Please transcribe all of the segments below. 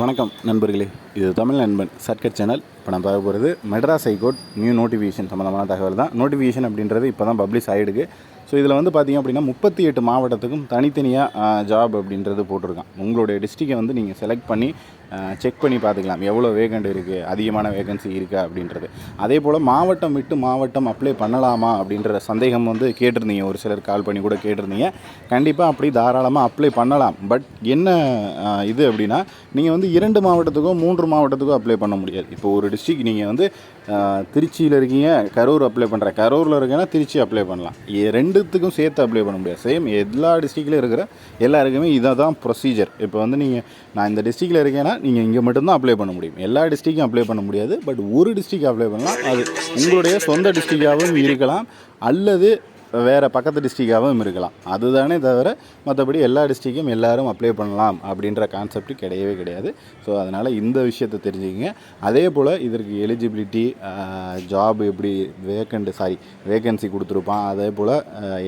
வணக்கம் நண்பர்களே. இது தமிழ் நண்பன் சர்க்கட் சேனல். இப்போ நான் பார்க்க போகிறது மெட்ராஸ் ஹைகோர்ட் நியூ நோட்டிஃபிகேஷன் சம்மந்தமான தகவல் தான். நோட்டிஃபிகேஷன் அப்படின்றது இப்போ தான் பப்ளிஷ் ஆகிடுக்கு ஸோ இதில் வந்து பார்த்திங்க அப்படின்னா முப்பத்தி எட்டு மாவட்டத்துக்கும் தனித்தனியாக ஜாப் அப்படின்றது போட்டிருக்கான். உங்களுடைய டிஸ்ட்ரிக்டை வந்து நீங்கள் செலக்ட் பண்ணி செக் பண்ணி பார்த்துக்கலாம் எவ்வளோ வேகண்ட் இருக்குது அதிகமான வேகன்சி இருக்கா அப்படின்றது. அதே போல் மாவட்டம் விட்டு மாவட்டம் அப்ளை பண்ணலாமா அப்படின்ற சந்தேகம் வந்து கேட்டிருந்தீங்க. ஒரு சிலர் கால் பண்ணி கூட கேட்டிருந்தீங்க. கண்டிப்பாக அப்படி தாராளமாக அப்ளை பண்ணலாம். பட் என்ன இது அப்படின்னா நீங்கள் வந்து இரண்டு மாவட்டத்துக்கோ மூன்று மாவட்டத்துக்கோ அப்ளை பண்ண முடியாது. இப்போ ஒரு டிஸ்ட்ரிக் நீங்கள் வந்து திருச்சியில் இருக்கீங்க கரூர் அப்ளை பண்ணுற கரூரில் இருக்கீங்கன்னா திருச்சி அப்ளை பண்ணலாம். ரெண்டு ரெண்டுத்துக்கும் சேர்த்து அப்ளை பண்ண முடியாது. சேம் எல்லா டிஸ்ட்ரிக்ட்லையும் இருக்கிற எல்லாருக்குமே இதை தான் ப்ரொசீஜர் இப்போ வந்து நீங்கள் நான் இந்த டிஸ்ட்ரிக்டில் இருக்கேன்னா நீங்கள் இங்கே மட்டும்தான் அப்ளை பண்ண முடியும். எல்லா டிஸ்ட்ரிக்கும் அப்ளை பண்ண முடியாது. பட் ஒரு டிஸ்ட்ரிக் அப்ளை பண்ணலாம். அது உங்களுடைய சொந்த டிஸ்ட்ரிக்டாகவும் இருக்கலாம். அல்லது வேறு பக்கத்து டிஸ்ட்ரிக்டாகவும் இருக்கலாம். அதுதானே தவிர மற்றபடி எல்லா டிஸ்ட்ரிக்கும் எல்லாரும் அப்ளை பண்ணலாம் அப்படின்ற கான்செப்ட் கிடையவே கிடையாது. ஸோ அதனால் இந்த விஷயத்தை தெரிஞ்சுக்கங்க. அதே போல் இதற்கு எலிஜிபிலிட்டி ஜாப் எப்படி வேக்கண்ட் சாரி வேக்கன்சி கொடுத்துருப்பான். அதே போல்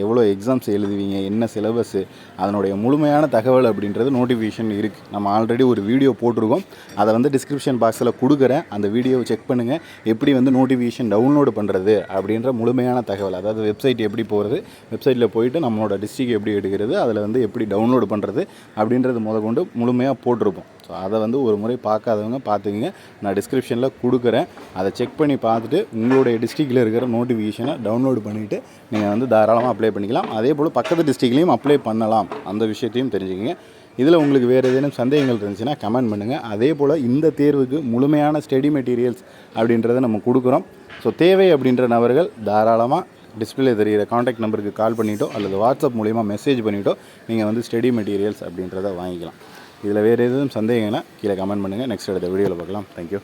எவ்வளோ எக்ஸாம்ஸ் எழுதுவீங்க என்ன சிலபஸ்ஸு அதனுடைய முழுமையான தகவல் அப்படின்றது நோட்டிஃபிகேஷன் இருக்குது நம்ம ஆல்ரெடி ஒரு வீடியோ போட்டிருக்கோம். அதை வந்து டிஸ்கிரிப்ஷன் பாக்ஸில் கொடுக்குறேன். அந்த வீடியோவை செக் பண்ணுங்கள் எப்படி வந்து நோட்டிஃபிகேஷன் டவுன்லோடு பண்ணுறது அப்படின்ற முழுமையான தகவல் அதாவது வெப்சைட் எப்படி போ போகிறது. வெப்சைட்டில் போயிட்டு நம்மளோட டிஸ்ட்ரிக் எப்படி எடுக்கிறது அதில் வந்து எப்படி டவுன்லோடு பண்ணுறது அப்படின்றது முத கொண்டு முழுமையாக போட்டிருப்போம். ஸோ அதை வந்து ஒரு முறை பார்க்காதவங்க பார்த்துக்குங்க. நான் டிஸ்கிரிப்ஷனில் கொடுக்குறேன். அதை செக் பண்ணி பார்த்துட்டு உங்களுடைய டிஸ்ட்ரிக்டில் இருக்கிற நோட்டிஃபிகேஷனை டவுன்லோடு பண்ணிவிட்டு நீங்கள் வந்து தாராளமாக அப்ளை பண்ணிக்கலாம். அதே போல் பக்கத்து டிஸ்ட்ரிக்ட்லேயும் அப்ளை பண்ணலாம். அந்த விஷயத்தையும் தெரிஞ்சுக்கங்க. இதில் உங்களுக்கு வேறு ஏதேனும் சந்தேகங்கள் இருந்துச்சுன்னா கமெண்ட் பண்ணுங்கள் அதே போல் இந்த தேர்வுக்கு முழுமையான ஸ்டடி மெட்டீரியல்ஸ் அப்படின்றத நம்ம கொடுக்குறோம். ஸோ தேவை அப்படின்ற நபர்கள் தாராளமாக டிஸ்பிளே தெரிகிற காண்டாக்ட் நம்பருக்கு கால் பண்ணிட்டோ அல்லது வாட்ஸ்அப் மூலிமா மெசேஜ் பண்ணிட்டோ நீங்கள் வந்து ஸ்டடி மெட்டீரியல்ஸ் அப்படின்றத வாங்கிக்கலாம். இதில் வேறு எதுவும் சந்தேகம்னா கீழே கமெண்ட் பண்ணுங்கள் நெக்ஸ்ட் அடுத்த வீடியோவில் பார்க்கலாம். தேங்க்யூ